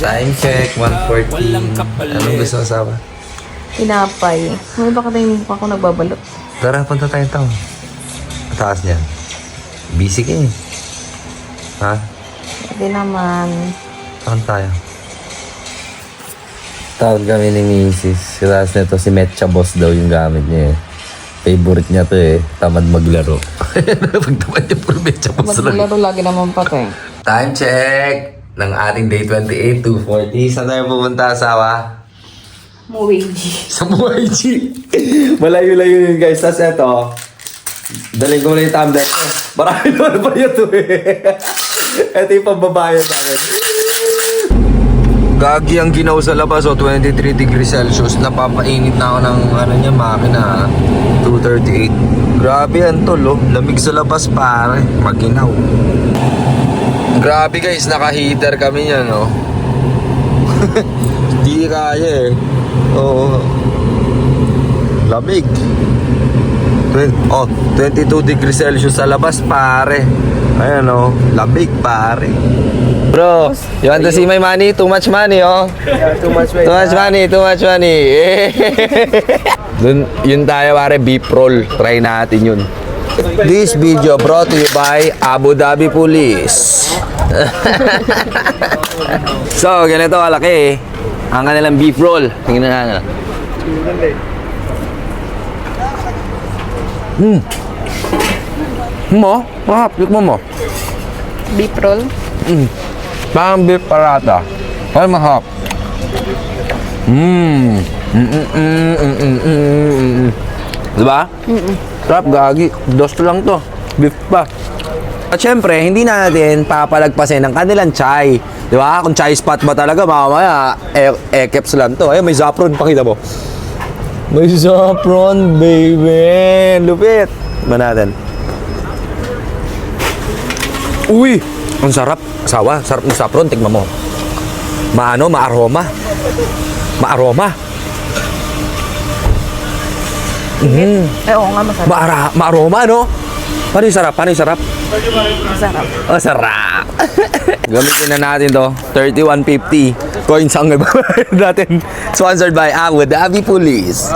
Time check, 1.14. Anong gusto mo sawa? Tinapay. May baka tayo mukha ko nagbabalot. Tara, punta tayong tao. Mataas niyan. Busy ka eh. Ha? Hindi naman. Saan tayo? Tawag kami ni Mrs. Kasi nito si Metcha Boss daw yung gamit niya eh. Favorite niya to eh. Tamad maglaro. Pag tamad niya puro Metcha Boss lang. Maglaro lagi naman pa tayo. Time check! Ng ating day 28, 240. Saan tayo pupunta, asawa? Muwigi. Sa MYG. Malayo-layo yun guys. Tapos eto, daling ko na yung tumbler. Marami naman pa yun to eh. Ito yung pambabayan namin. Gagi ang ginaw sa labas, oh, 23 degrees Celsius. Napapainit na ako ng ano niya, makina. 238. Grabe yan tol, oh. Lamig sa labas pare. Maginaw. Grabe guys, naka-heater kami niyan, no. Di kaya eh. Oo. Lamig. Oh, 22 degrees Celsius sa labas, pare. Ayan oh, lamig, pare. Bro, you want to see my money? Too much money, oh. Yeah, too much Too much money, too much money. Dun, yun tayo, pare, beef roll. Try natin yun. This video brought to you by Abu Dhabi Police. so, ganito kalaki eh. Ang kanilang beef roll. Tingnan na. Hmm. Mo? Mahap, mo mo. Beef roll. Mm. Parang beef parata. Ay, mahap. Mmm. Mm mm mm mm. Diba? Sarap, gagi. Dos lang to. Beef pa. At syempre, hindi na natin papalagpasin ang kanilang chai. Di ba? Kung chai spot ba talaga, mamaya, e ekeps lang to. Ayun, may zapron, pakita mo. May zapron, baby. Lupit. Ba natin? Uy! Ang sarap. Asawa, sarap ng sapron. Tignan mo. Maano, maaroma. Maaroma. Mm. Eh, oo nga, masarap. Maara, maaroma, no? Paano yung sarap? Paano yung sarap? Masarap. Oh, sarap. Gamitin na natin to. 3150. Coins ang natin. Sponsored by Abu Dhabi Police.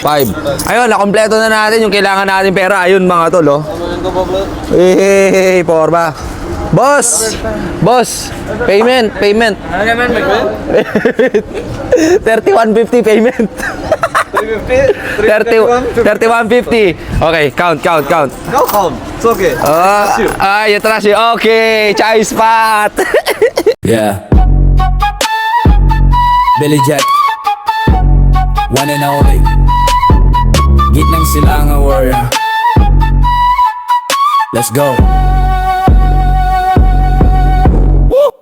Five. Ayun, nakompleto na natin yung kailangan natin pera. Ayun mga tol, oh. Hey, porba. Boss! Boss! Payment, payment. 3150 payment. 30, 3150. Okay, count, count, count. No calm. It's okay. Ah, ah, you trust you. Okay, chai spot. Yeah. Billy Jack. One and only. Gitnang silangan warrior. Let's go.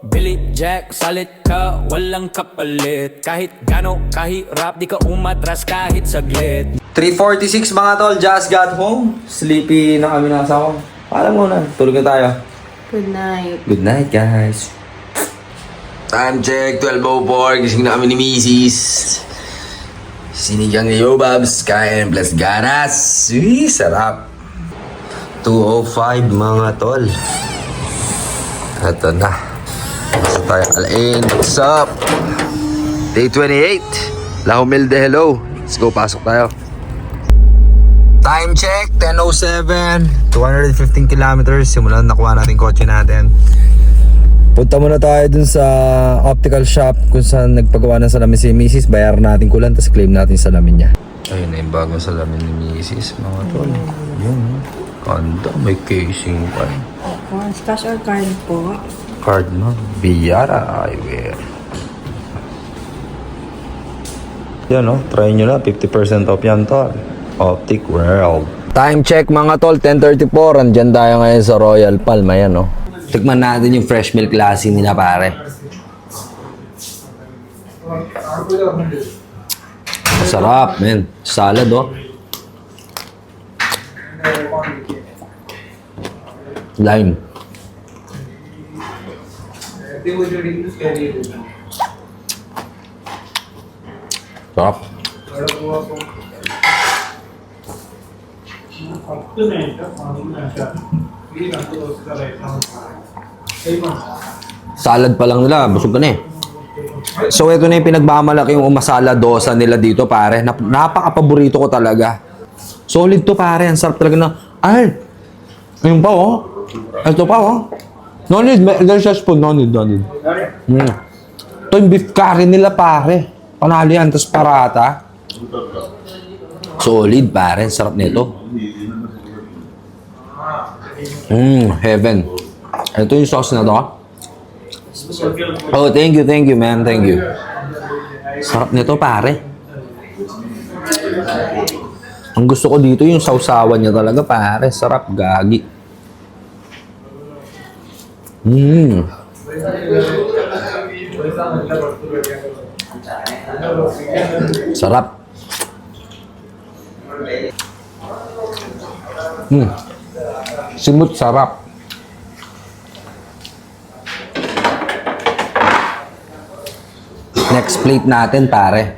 Billy Jack, salit ka, walang kapalit Kahit gano, kahirap, di ka umatras kahit saglit 346 mga tol, just got home. Sleepy na kami nasa ako. Alam mo na, tulog na tayo. Good night. Good night, guys. Time check, 12.04. Gising na kami ni Mrs. Sinigang ni Yobabs, kain plus ganas. Uy, sarap. 2.05 mga tol. Ito na. Basta tayo alain. What's up? Day 28. La Humilde, hello. Let's go, pasok tayo. Time check, 10.07. 215 kilometers. Simulan na nakuha natin kotse natin. Punta muna tayo dun sa optical shop kung saan nagpagawa ng salamin si Mrs. Bayaran natin kulang, tapos claim natin yung salamin niya. Ayun na yung bagong salamin ni Mrs. Mga tol. Yun. Kanda, may casing pa. Oh, cash or card po? Card mo. Biyara Eyewear. Yan o, try nyo na. 50% off yan tol. Optic World. Time check mga tol, 10.34. Andyan tayo ngayon sa Royal Palm. Ayan o. Tikman natin yung fresh milk lassi nila pare. Sarap, men. Salad oh. Lime. Sarap. Salad pa lang nila, busog ka na eh. So ito na yung pinagmamalaki yung umasala dosa nila dito pare. Nap napaka-paborito ko talaga. Solid to pare, ang sarap talaga na. Ay! Ayun pa oh. Ito pa oh. No need, a spoon, no need, no need. Mm. Ito yung beef curry nila pare. Panalo yan, tapos parata. Solid pare, sarap nito. Mmm, heaven. Ito yung sauce na to. Oh, thank you, thank you, man. Thank you. Sarap nito, pare. Ang gusto ko dito yung sausawan niya talaga, pare. Sarap, gagi. Mmm. Sarap. Hmm. Simut sarap. Next plate natin, pare.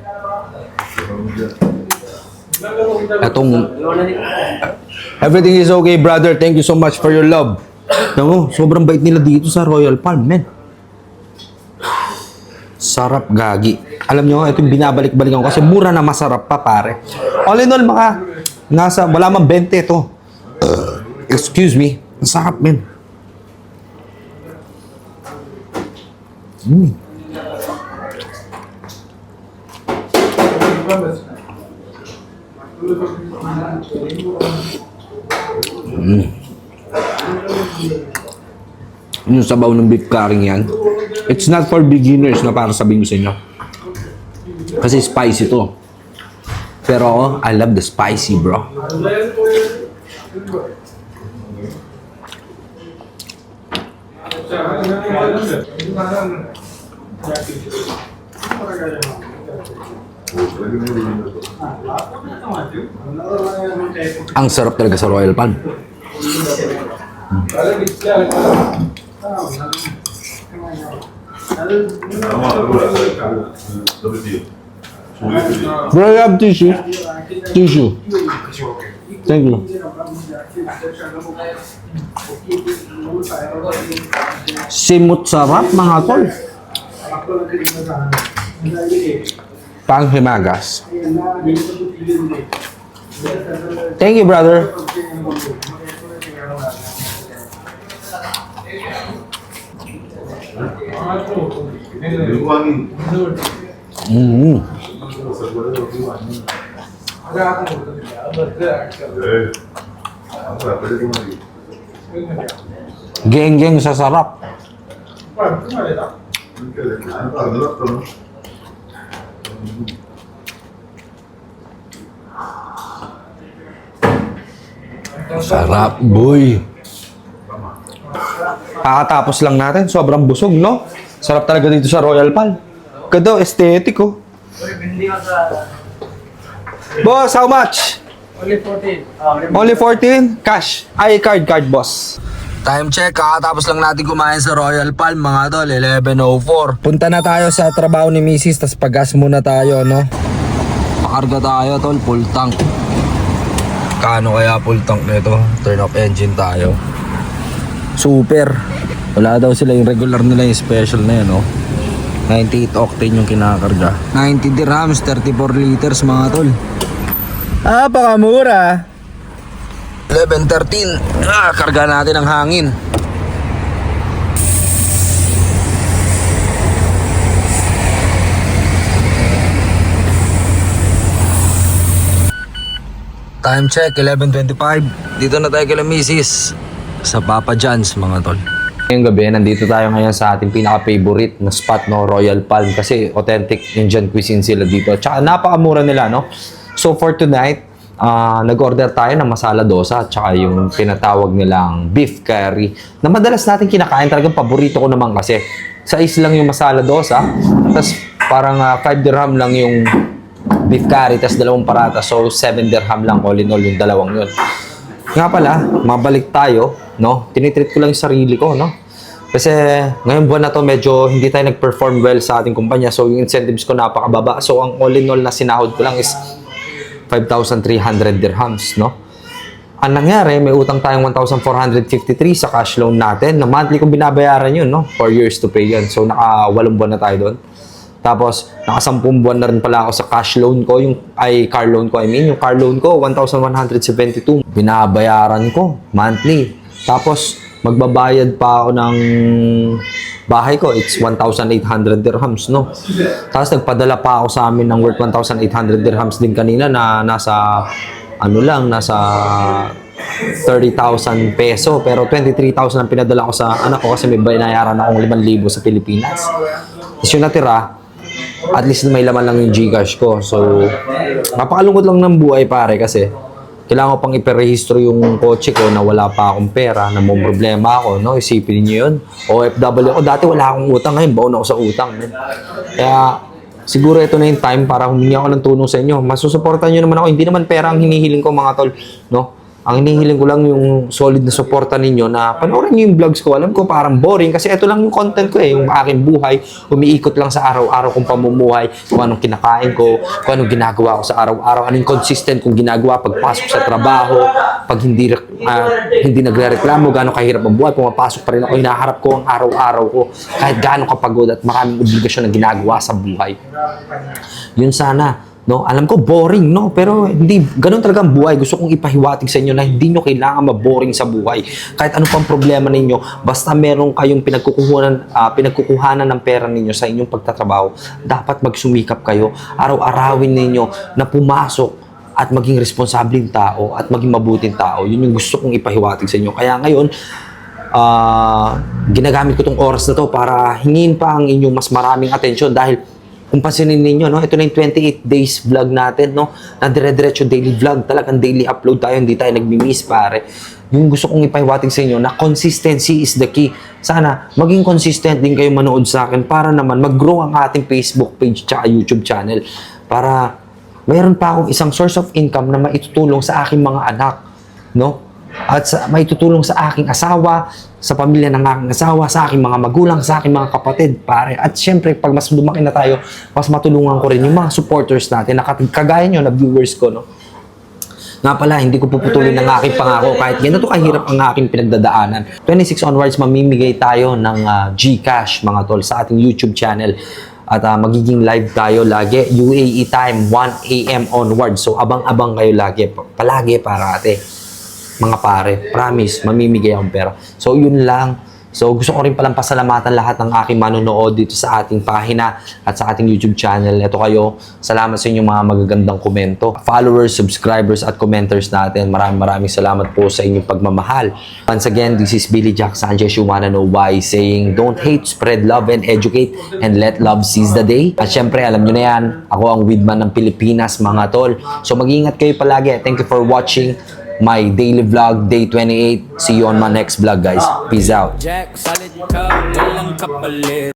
Itong... Everything is okay, brother. Thank you so much for your love. Tamo, sobrang bait nila dito sa Royal Palm, men. Sarap gagi. Alam nyo, ito yung binabalik-balikan ko kasi mura na masarap pa, pare. All in all, mga nasa, wala mang 20 ito. Excuse me. Ang sarap, men. Mm. Yung sabaw ng beef curry yan. It's not for beginners na para sabihin ko sa inyo. Kasi spicy to. Pero I love the spicy, bro. Ang sarap talaga sa Royal Palm. Bro, have tissue. Tissue. Thank you. Simut sarap mga tol. Panghimagas. Thank you, brother. Mm. Geng-geng sa sarap. Sarap, boy. Kakatapos lang natin, sobrang busog, no? Sarap talaga dito sa Royal Pal. Ganda, aesthetic, oh. Boss, how much? Only 14. Only 14? Cash. Ay, card, card, boss. Time check, kakatapos lang natin kumain sa Royal Palm, mga tol, 11.04. Punta na tayo sa trabaho ni Mrs. tas pagas muna tayo, no? Pakarga tayo, tol, full tank. Kano kaya full tank nito? Turn off engine tayo. Super. Wala daw sila yung regular nila yung special na yun, no? 98 octane yung kinakarga. 90 dirhams, 34 liters, mga tol. Ah, pakamura. 11.13. Ah, karga natin ang hangin. Time check, 11.25. Dito na tayo kila Mrs. Sa Papa John's, mga tol. Ngayong gabi, nandito tayo ngayon sa ating pinaka-favorite na spot, no? Royal Palm. Kasi authentic Indian cuisine sila dito. Tsaka napakamura nila, no? So for tonight, ah, nag-order tayo ng masala dosa at saka yung tinatawag nilang beef curry na madalas natin kinakain. Talagang paborito ko naman kasi is lang yung masala dosa tapos parang 5 dirham lang yung beef curry tapos dalawang parata. So 7 dirham lang all in all yung dalawang yun. Nga pala mabalik tayo no? Tinitreat ko lang yung sarili ko no? Kasi ngayong buwan na to medyo hindi tayo nag-perform well sa ating kumpanya. So yung incentives ko napakababa. So ang all in all na sinahod ko lang is 5,300 dirhams, no? Ang nangyari, may utang tayong 1,453 sa cash loan natin na monthly kong binabayaran yun, no? 4 years to pay yun. So naka 8 buwan na tayo doon. Tapos, naka 10 buwan na rin pala ako sa cash loan ko, yung, ay car loan ko, I mean, yung car loan ko, 1,172. Binabayaran ko, monthly. Tapos, magbabayad pa ako ng bahay ko, it's 1,800 dirhams, no? Tapos, nagpadala pa ako sa amin ng worth 1,800 dirhams din kanina na nasa, ano lang, nasa 30,000 peso. Pero 23,000 ang pinadala ko sa anak ko kasi may binayaran akong 5,000 sa Pilipinas. Tapos yung natira, at least may laman lang yung Gcash ko. So, napakalungkot lang ng buhay pare kasi kailangan ko pang iperehistro yung kotse ko na wala pa akong pera, na may problema ako, no? Isipin niyo yun. OFW ako. Dati wala akong utang, ngayon baon ako sa utang. Man. Kaya, siguro ito na yung time para humingi ako ng tulong sa inyo. Masusuportan nyo naman ako. Hindi naman pera ang hinihiling ko mga tol, no? Ang hinihiling ko lang yung solid na suporta ninyo na panoorin nyo yung vlogs ko. Alam ko parang boring kasi ito lang yung content ko eh. Yung aking buhay. Umiikot lang sa araw-araw kong pamumuhay. Kung anong kinakain ko. Kung anong ginagawa ko sa araw-araw. Anong consistent kong ginagawa pagpasok sa trabaho. Pag hindi, ah, hindi nagre-reklamo. Gano'ng kahirap ang buhay. Pumapasok pa rin ako. Hinaharap ko ang araw-araw ko. Kahit gano'ng kapagod at maraming obligasyon na ginagawa sa buhay. Yun sana. No, alam ko boring, no? Pero hindi ganun talaga ang buhay. Gusto kong ipahiwatig sa inyo na hindi nyo kailangan maboring sa buhay. Kahit ano pang problema ninyo, basta meron kayong pinagkukuhanan ah, pinagkukuhanan ng pera ninyo sa inyong pagtatrabaho, dapat magsumikap kayo. Araw-arawin ninyo na pumasok at maging responsabling tao at maging mabuting tao. Yun yung gusto kong ipahiwatig sa inyo. Kaya ngayon, ah ginagamit ko tong oras na to para hingin pa ang inyong mas maraming atensyon dahil kung pansinin ninyo, no, ito na yung 28 days vlog natin, no, na dire-diretso daily vlog, talagang daily upload tayo, hindi tayo nagmi-miss, pare. Yung gusto kong ipahiwatig sa inyo na consistency is the key. Sana maging consistent din kayo manood sa akin para naman mag-grow ang ating Facebook page tsaka YouTube channel para mayroon pa akong isang source of income na maitutulong sa aking mga anak, no? At sa, maitutulong sa aking asawa, sa pamilya ng aking asawa, sa aking mga magulang, sa aking mga kapatid, pare. At syempre, pag mas lumaki na tayo, mas matulungan ko rin yung mga supporters natin, na kagaya nyo na viewers ko, no? Nga pala, hindi ko puputulin ang aking pangako kahit ganito kahirap ang aking pinagdadaanan. 26 onwards, mamimigay tayo ng ah, GCash, mga tol, sa ating YouTube channel. At ah, magiging live tayo lagi, UAE time, 1 a.m. onwards. So, abang-abang kayo lagi, pa- palagi para ate mga pare. Promise, mamimigay akong pera. So, yun lang. So, gusto ko rin palang pasalamatan lahat ng aking manonood dito sa ating pahina at sa ating YouTube channel. Ito kayo. Salamat sa inyong mga magagandang komento. Followers, subscribers, at commenters natin. Maraming maraming salamat po sa inyong pagmamahal. Once again, this is Billy Jack Sanchez. You wanna know why? Saying, don't hate, spread love, and educate, and let love seize the day. At syempre, alam nyo na yan, ako ang weedman ng Pilipinas, mga tol. So, mag-ingat kayo palagi. Thank you for watching my daily vlog, day 28. See you on my next vlog, guys. Peace out.